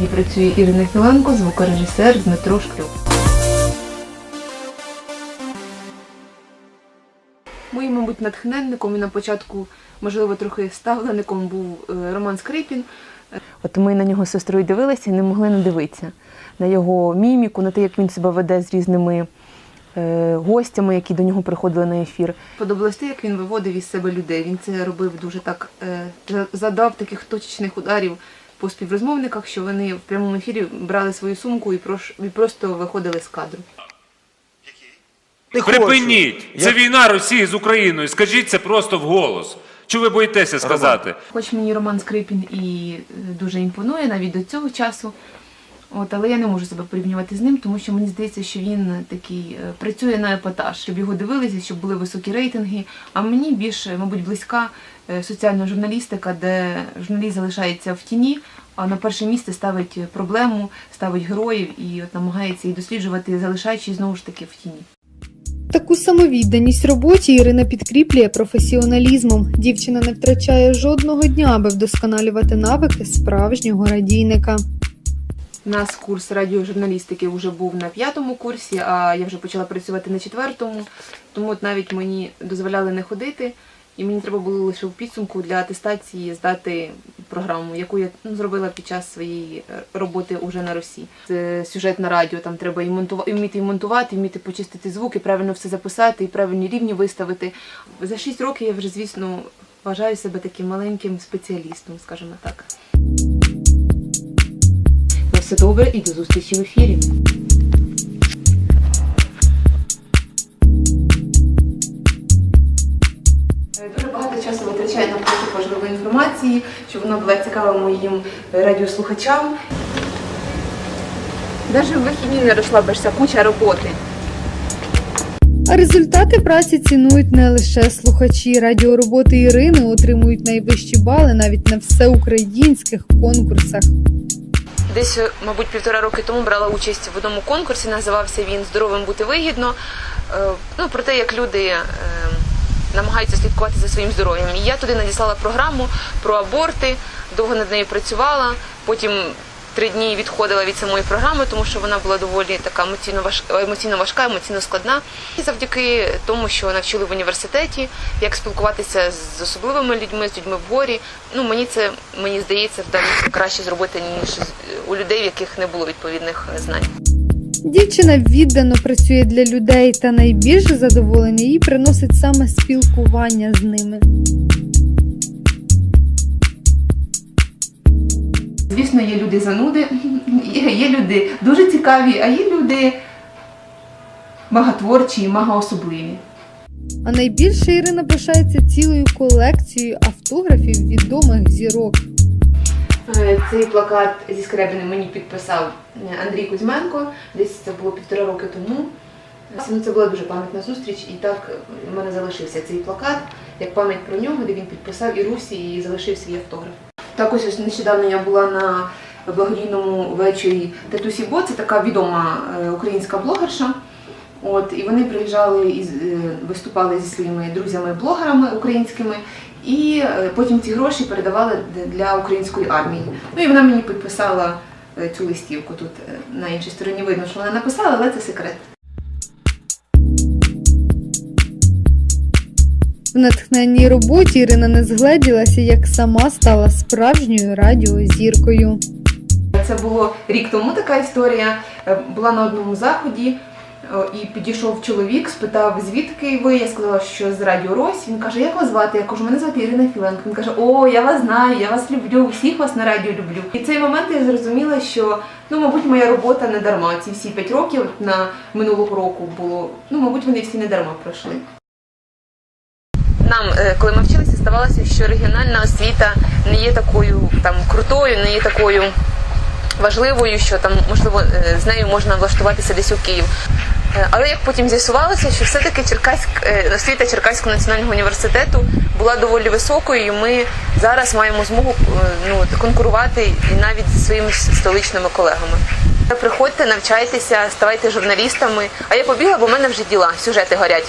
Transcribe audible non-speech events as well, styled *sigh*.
студії працює Ірина Філенко, звукорежисер Дмитро Шклюк. Моїм, мабуть, натхненником і на початку, можливо, трохи ставлеником був е, Роман Скрипін. От ми на нього з сестрою дивилися і не могли не дивитися на його міміку, на те, як він себе веде з різними е, гостями, які до нього приходили на ефір. Подобалось те, як він виводив із себе людей. Він це робив дуже так, е, задав таких точечних ударів по співрозмовниках, що вони в прямому ефірі брали свою сумку і, прош, і просто виходили з кадру. Не Припиніть! хочу. Це Я- війна Росії з Україною. Скажіть це просто вголос. Чи ви боїтеся сказати? Хоч мені Роман Скрипін і е, дуже імпонує навіть до цього часу. От, але я не можу себе порівнювати з ним, тому що мені здається, що він такий е, працює на епатаж, щоб його дивилися, щоб були високі рейтинги. А мені більше, мабуть, близька е, соціальна журналістика, де журналіст залишається в тіні, а на перше місце ставить проблему, ставить героїв і от намагається їх досліджувати, залишаючись знову ж таки в тіні. Таку самовідданість роботі Ірина підкріплює професіоналізмом. Дівчина не втрачає жодного дня, аби вдосконалювати навики справжнього радійника. У нас курс радіожурналістики вже був на п'ятому курсі, а я вже почала працювати на четвертому. Тому от навіть мені дозволяли не ходити, і мені треба було лише в підсумку для атестації здати програму, яку я ну, зробила під час своєї е, роботи уже на Росії. Це сюжет на радіо, там треба і монтувати, і вміти і монтувати, і вміти почистити звуки, правильно все записати, і правильні рівні виставити. За шість років я вже, звісно, вважаю себе таким маленьким спеціалістом, скажімо так. Все добре і до зустрічі в ефірі. Е, Дуже багато часу витрачаю на пошук важливої інформації, щоб вона була цікава моїм радіослухачам. Навіть в вихідні не розслабишся, куча роботи. А результати праці цінують не лише слухачі. Радіороботи Ірини отримують найвищі бали навіть на всеукраїнських конкурсах. Десь, е, мабуть, півтора роки тому брала участь в одному конкурсі, називався він Здоровим бути вигідно. Е, Ну, про те, як люди е, намагаються слідкувати за своїм здоров'ям. І я туди надіслала програму про аборти, довго над нею працювала. Потім три дні відходила від самої програми, тому що вона була доволі така емоційно важ... емоційно важка, емоційно складна. І завдяки тому, що навчили в університеті, як спілкуватися з особливими людьми, з людьми в горі. Ну мені це мені здається вдалося краще зробити ніж у людей, в яких не було відповідних е, знань. Дівчина віддано працює для людей, та найбільше задоволення їй приносить саме спілкування з ними. Звісно, є люди зануди, *laughs* є, люди дуже цікаві, а є люди маготворчі, магоособливі. А найбільше Ірина пишається цілою колекцією автографів відомих зірок. Е, Цей плакат зі скребленим мені підписав е, Андрій Кузьменко. Десь це було півтора роки тому. Це була дуже пам'ятна зустріч, і так е, в мене залишився цей плакат як пам'ять про нього, де він підписав і Русі і залишив свій автограф. Також ось нещодавно я була на благодійному вечорі Татусі Бо, це така відома е, українська блогерша. От, і вони приїжджали і е, виступали зі своїми друзями-блогерами українськими, і е, потім ці гроші передавали для української армії. Ну і вона мені підписала цю листівку. Тут на іншій стороні видно, що вона написала, але це секрет. В натхненній роботі Ірина не згледілася, як сама стала справжньою радіозіркою. Це було рік тому така історія. Е, Була на одному заході. е, І підійшов чоловік, спитав, звідки ви? Я сказала, що з Радіо Рось. Він каже, як вас звати? Я кажу, мене звати Ірина Філенко. Він каже, о, я вас знаю, я вас люблю, всіх вас на радіо люблю. І в цей момент я зрозуміла, що ну, мабуть, моя робота не дарма. Ці всі п'ять років на минулого року було. Ну, мабуть, вони всі не дарма пройшли. Нам, е, коли ми вчилися, ставалося, що регіональна освіта не є такою там крутою, не є такою важливою, що там можливо е, з нею можна влаштуватися десь у Київ. Е, Але як потім з'ясувалося, що все-таки Черкаськ, освіта Черкаського національного університету була доволі високою, і ми зараз маємо змогу ну, конкурувати і навіть зі своїми столичними колегами. Приходьте, навчайтеся, ставайте журналістами. А я побігла, бо в мене вже діла, сюжети горять.